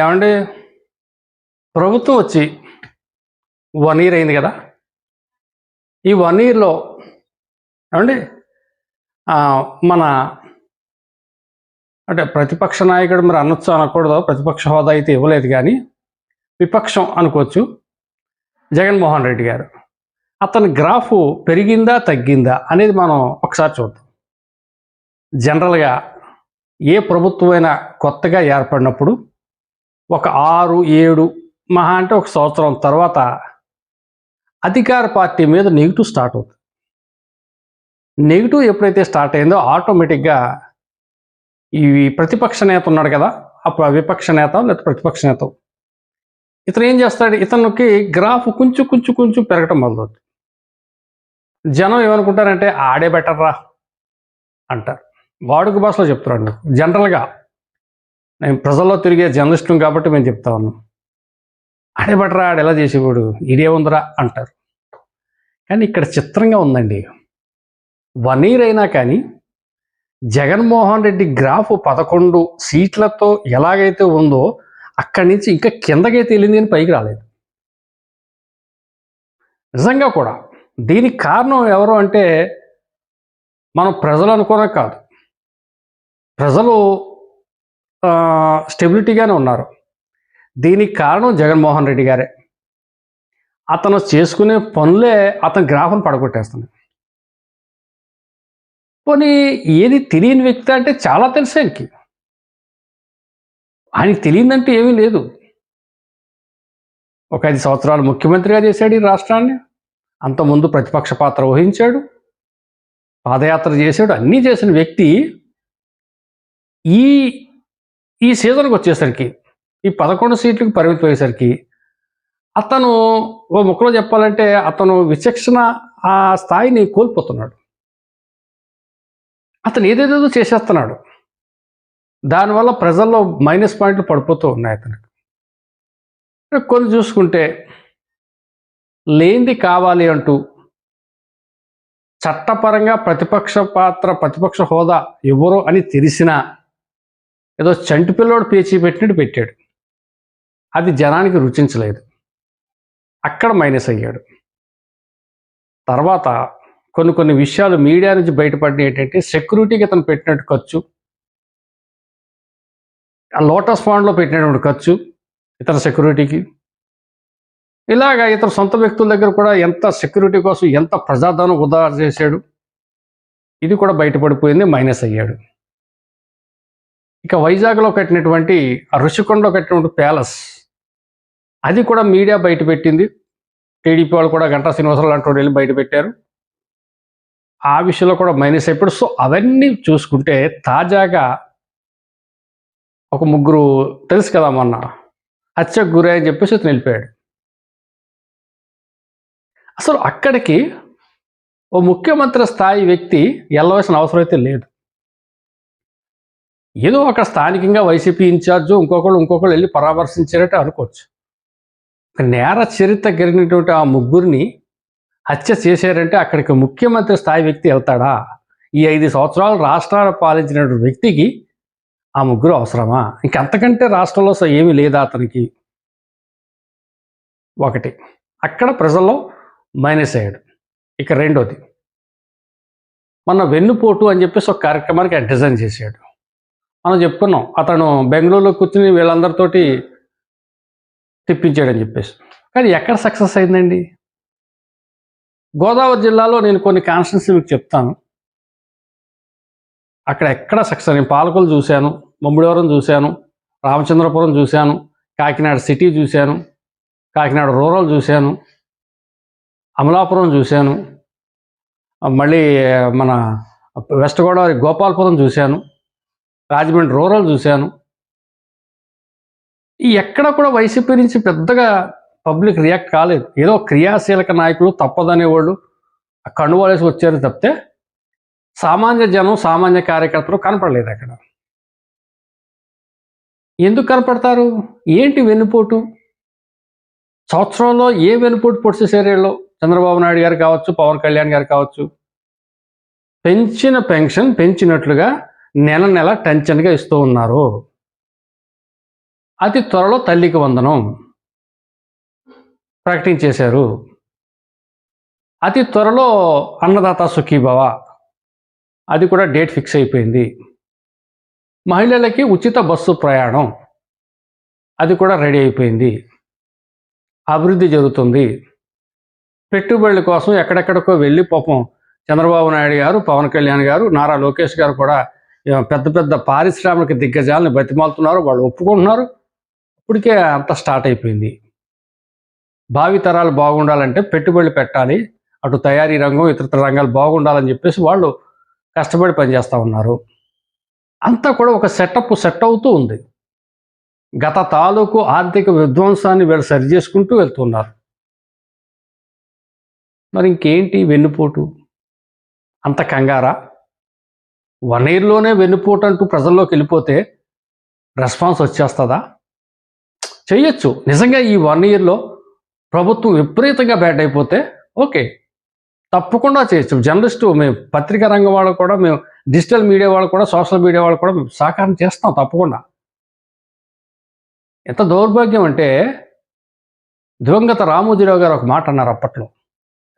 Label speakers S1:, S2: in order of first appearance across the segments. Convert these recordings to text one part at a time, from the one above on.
S1: ఏమండి? ప్రభుత్వం వచ్చి వన్ ఇయర్ అయింది కదా? ఈ వన్ ఇయర్లో ఏమండి? మన అంటే ప్రతిపక్ష నాయకుడు మరి అనొచ్చు అనకూడదు ప్రతిపక్ష హోదా అయితే ఇవ్వలేదు కానీ విపక్షం అనుకోవచ్చు. జగన్మోహన్ రెడ్డి గారు అతని గ్రాఫ్ పెరిగిందా తగ్గిందా అనేది మనం ఒకసారి చూద్దాం. జనరల్గా ఏ ప్రభుత్వమైనా కొత్తగా ఏర్పడినప్పుడు ఒక ఆరు ఏడు మహా అంటే ఒక సంవత్సరం తర్వాత అధికార పార్టీ మీద నెగిటివ్ స్టార్ట్ అవుతుంది. నెగిటివ్ ఎప్పుడైతే స్టార్ట్ అయిందో ఆటోమేటిక్గా ఈ ప్రతిపక్ష నేత ఉన్నాడు కదా అప్పుడు విపక్ష నేత లేదా ప్రతిపక్ష నేత. ఇతను ఏం చేస్తాడు? ఇతనికి గ్రాఫ్ కొంచెం కొంచెం కొంచెం పెరగటం మొదలవుతుంది జనం ఏమనుకుంటారంటే ఆడే బెటర్రా అంటారు. వాడుక భాషలో చెప్తున్నాడు. జనరల్గా నేను ప్రజల్లో తిరిగే జర్నలిస్టుని కాబట్టి మేము చెప్తా ఉన్నాం. ఆడే ఆడు ఎలా చేసేవాడు? ఇదే ఉందిరా అంటారు. కానీ ఇక్కడ చిత్రంగా ఉందండి. వన్ ఇయర్ అయినా కానీ జగన్మోహన్ రెడ్డి గ్రాఫ్ పదకొండు సీట్లతో ఎలాగైతే ఉందో అక్కడి నుంచి ఇంకా కిందకైతే వెళ్ళింది అని పైకి రాలేదు. నిజంగా కూడా దీనికి కారణం ఎవరు అంటే మనం ప్రజలు అనుకోవడం కాదు. ప్రజలు స్టెబిలిటీగానే ఉన్నారు. దీనికి కారణం జగన్మోహన్ రెడ్డి గారే. అతను చేసుకునే పనులే అతని గ్రాఫ్ను పడగొట్టేస్తున్నాయి. పోనీ ఏది తెలియని వ్యక్తి అంటే చాలా తెలుసు ఆయనకి. ఆయనకి తెలియదంటే ఏమీ లేదు. ఒక ఐదు సంవత్సరాలు ముఖ్యమంత్రిగా చేశాడు ఈ రాష్ట్రాన్ని. అంతకుముందు ప్రతిపక్ష పాత్ర వహించాడు. పాదయాత్ర చేశాడు. అన్నీ చేసిన వ్యక్తి ఈ ఈ సీజన్కి వచ్చేసరికి ఈ పదకొండు సీట్లకు పరిమితం అయ్యేసరికి అతను ఓ ముక్కలో చెప్పాలంటే అతను విచక్షణ ఆ స్థాయిని కోల్పోతున్నాడు. అతను ఏదేదేదో చేసేస్తున్నాడు. దానివల్ల ప్రజల్లో మైనస్ పాయింట్లు పడిపోతూ ఉన్నాయి అతనికి. కొన్ని చూసుకుంటే లేనిది కావాలి అంటూ చట్టపరంగా ప్రతిపక్ష పాత్ర ప్రతిపక్ష హోదా ఎవరో అని తెలిసినా ఏదో చంటి పిల్లోడు పేచీ పెట్టినట్టు పెట్టాడు. అది జనానికి రుచించలేదు. అక్కడ మైనస్ అయ్యాడు. తర్వాత కొన్ని కొన్ని విషయాలు మీడియా నుంచి బయటపడిన ఏంటంటే సెక్యూరిటీకి ఇతను పెట్టినట్టు ఖర్చు ఆ లోటస్ ఫండ్లో పెట్టినటువంటి ఖర్చు ఇతర సెక్యూరిటీకి. ఇలాగా ఇతర సొంత వ్యక్తుల దగ్గర కూడా ఎంత సెక్యూరిటీ కోసం ఎంత ప్రజాధనం ఉదా చేశాడు ఇది కూడా బయటపడిపోయింది మైనస్ అయ్యాడు. ఇక వైజాగ్లో కట్టినటువంటి ఋషికొండలో కట్టినటువంటి ప్యాలెస్ అది కూడా మీడియా బయట పెట్టింది. టీడీపీ వాళ్ళు కూడా గంటా శ్రీనివాసరావు లాంటి వాళ్ళు వెళ్ళి బయట పెట్టారు. ఆ విషయంలో కూడా మైనస్ అయిపోయాడు సో అవన్నీ చూసుకుంటే తాజాగా ఒక ముగ్గురు తెలుసు కదా మొన్న హత్యకు గురే అని చెప్పేసి అతను వెళ్ళిపోయాడు. అసలు అక్కడికి ఓ ముఖ్యమంత్రి స్థాయి వ్యక్తి వెళ్ళవలసిన అవసరం అయితే లేదు. ఏదో ఒక స్థానికంగా వైసీపీ ఇన్ఛార్జు ఇంకొకళ్ళు ఇంకొకళ్ళు వెళ్ళి పరామర్శించారట అనుకోవచ్చు. నేర చరిత్ర కలిగినటువంటి ఆ ముగ్గురిని హత్య చేశారంటే అక్కడికి ముఖ్యమంత్రి స్థాయి వ్యక్తి వెళ్తాడా ఈ ఐదు సంవత్సరాలు రాష్ట్రాలు పాలించినటువంటి వ్యక్తికి ఆ ముగ్గురు అవసరమా? ఇంకంతకంటే రాష్ట్రంలో ఏమీ లేదా అతనికి? ఒకటి అక్కడ ప్రజల్లో మైనస్ అయ్యాడు. ఇక రెండోది మొన్న వెన్నుపోటు అని చెప్పేసి ఒక కార్యక్రమానికి డిజైన్ చేశాడు. మనం చెప్పుకున్నాం. అతను బెంగళూరులో కూర్చుని వీళ్ళందరితోటి తిప్పించాడని చెప్పేసి. కానీ ఎక్కడ సక్సెస్ అయిందండి? గోదావరి జిల్లాలో నేను కొన్ని కాన్స్టిట్యూన్సీ మీకు చెప్తాను. అక్కడ ఎక్కడ సక్సెస్ నేను పాలకొలు చూశాను మమ్మిడివరం చూశాను రామచంద్రపురం చూశాను కాకినాడ సిటీ చూశాను కాకినాడ రూరల్ చూశాను అమలాపురం చూశాను మళ్ళీ మన వెస్ట్ గోదావరి గోపాలపురం చూశాను రాజమండ్రి రూరల్ చూశాను. ఈ ఎక్కడ కూడా వైసీపీ నుంచి పెద్దగా పబ్లిక్ రియాక్ట్ కాలేదు. ఏదో క్రియాశీలక నాయకులు తప్పదనేవాళ్ళు కనువలేసి వచ్చారు తప్పితే సామాన్య జనం సామాన్య కార్యకర్తలు కనపడలేదు అక్కడ. ఎందుకు కనపడతారు? ఏంటి వెన్నుపోటు? సంవత్సరంలో ఏ వెన్నుపోటు పొడిచేసారు వీళ్ళు చంద్రబాబు నాయుడు గారు కావచ్చు పవన్ కళ్యాణ్ గారు కావచ్చు పెంచిన పెన్షన్ పెంచినట్లుగా నెల నెల టెన్షన్గా ఇస్తూ ఉన్నారు. అతి త్వరలో తల్లికి వందనం ప్రకటించేశారు. అతి త్వరలో అన్నదాత సుఖీభవ. అది కూడా డేట్ ఫిక్స్ అయిపోయింది. మహిళలకి ఉచిత బస్సు ప్రయాణం అది కూడా రెడీ అయిపోయింది. అభివృద్ధి జరుగుతుంది. పెట్టుబడుల కోసం ఎక్కడెక్కడికో వెళ్ళి పాపం చంద్రబాబు నాయుడు గారు పవన్ కళ్యాణ్ గారు నారా లోకేష్ గారు కూడా పెద్ద పెద్ద పారిశ్రామిక దిగ్గజాలను బతిమాలుతున్నారు వాళ్ళు ఒప్పుకుంటున్నారు. ఇప్పటికే అంత స్టార్ట్ అయిపోయింది. భావితరాలు బాగుండాలంటే పెట్టుబడులు పెట్టాలి అటు తయారీ రంగం ఇతర రంగాలు బాగుండాలని చెప్పేసి వాళ్ళు కష్టపడి పనిచేస్తూ ఉన్నారు. అంతా కూడా ఒక సెటప్ సెట్ అవుతూ ఉంది. గత తాలూకు ఆర్థిక విధ్వంసాన్ని వీళ్ళు సరి చేసుకుంటూ వెళ్తున్నారు. మరి ఇంకేంటి వెన్నుపోటు? అంత కంగారా? వన్ ఇయర్లోనే వెన్నుపోటు అంటూ ప్రజల్లోకి వెళ్ళిపోతే రెస్పాన్స్ వచ్చేస్తుందా? చెయ్యొచ్చు. నిజంగా ఈ వన్ ఇయర్లో ప్రభుత్వం విపరీతంగా బ్యాట్ అయిపోతే ఓకే. తప్పకుండా చేయొచ్చు. జర్నలిస్టు మేము పత్రికా రంగం వాళ్ళు కూడా మేము డిజిటల్ మీడియా వాళ్ళు కూడా సోషల్ మీడియా వాళ్ళు కూడా మేము సహకారం చేస్తాం తప్పకుండా. ఎంత దౌర్భాగ్యం అంటే దివంగత రామోజీరావు గారు ఒక మాట అన్నారు అప్పట్లో.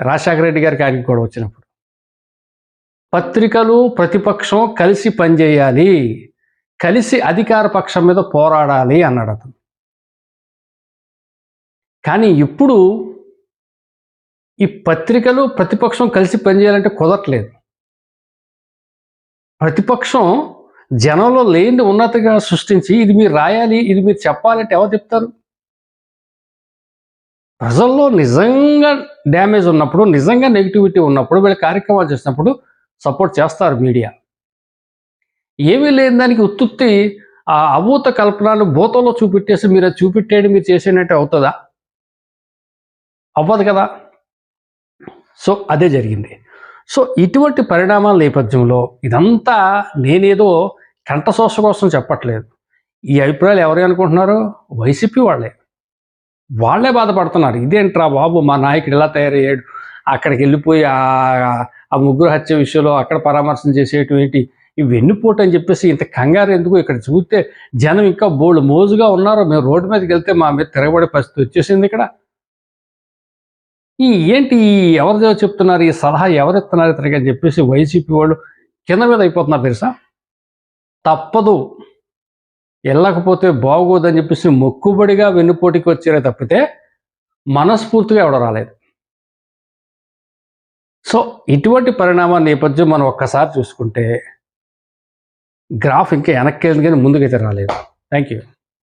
S1: రాజశేఖర రెడ్డి గారికి ఆయనకి కూడా వచ్చినప్పుడు. పత్రికలు ప్రతిపక్షం కలిసి పనిచేయాలి కలిసి అధికార పక్షం మీద పోరాడాలి అన్నాడు అతను. కానీ ఇప్పుడు ఈ పత్రికలు ప్రతిపక్షం కలిసి పనిచేయాలంటే కుదరట్లేదు. ప్రతిపక్షం జనంలో లేని ఉన్నతగా సృష్టించి ఇది మీరు రాయాలి ఇది మీరు చెప్పాలంటే ఎవరు చెప్తారు? ప్రజల్లో నిజంగా డ్యామేజ్ ఉన్నప్పుడు నిజంగా నెగిటివిటీ ఉన్నప్పుడు వీళ్ళ కార్యక్రమాలు చేసినప్పుడు సపోర్ట్ చేస్తారు మీడియా. ఏమీ లేని దానికి ఉత్తుత్తి ఆ అభూత కల్పనలు భూతంలో చూపెట్టేసి మీరు అది చూపెట్టేది మీరు చేసేనట్టు అవుతుందా? అవ్వదు కదా? సో అదే జరిగింది. సో ఇటువంటి పరిణామాల నేపథ్యంలో ఇదంతా నేనేదో కంఠశోష కోసం చెప్పట్లేదు. ఈ అభిప్రాయాలు ఎవరు అనుకుంటున్నారు? వైసీపీ వాళ్ళే. వాళ్ళే బాధపడుతున్నారు. ఇదేంట్రా బాబు మా నాయకుడు ఇలా తయారయ్యాడు? అక్కడికి వెళ్ళిపోయి ఆ ముగ్గురు హత్య విషయంలో అక్కడ పరామర్శం చేసేటువంటి ఈ వెన్నుపోటు అని చెప్పేసి ఇంత కంగారు ఎందుకు ఇక్కడ చూస్తే జనం ఇంకా బోల్డ్ మోజుగా ఉన్నారు. మేము రోడ్డు మీదకి వెళ్తే మా మీద తిరగబడే పరిస్థితి వచ్చేసింది ఇక్కడ. ఈ ఏంటి ఎవరిదో చెప్తున్నారు ఈ సలహా ఎవరు ఇస్తున్నారు ఇతనికి అని చెప్పేసి వైసీపీ వాళ్ళు కింద మీద అయిపోతున్నారు తెలుసా? తప్పదు. వెళ్ళకపోతే బాగోదని చెప్పేసి మొక్కుబడిగా వెన్నుపోటుకి వచ్చారే తప్పితే మనస్ఫూర్తిగా ఎవడ రాలేదు. సో ఇటువంటి పరిణామాల నేపథ్యం మనం ఒక్కసారి చూసుకుంటే గ్రాఫ్ ఇంకా వెనక్కి వెళ్ళింది కానీ ముందుకైతే రాలేదు. Thank you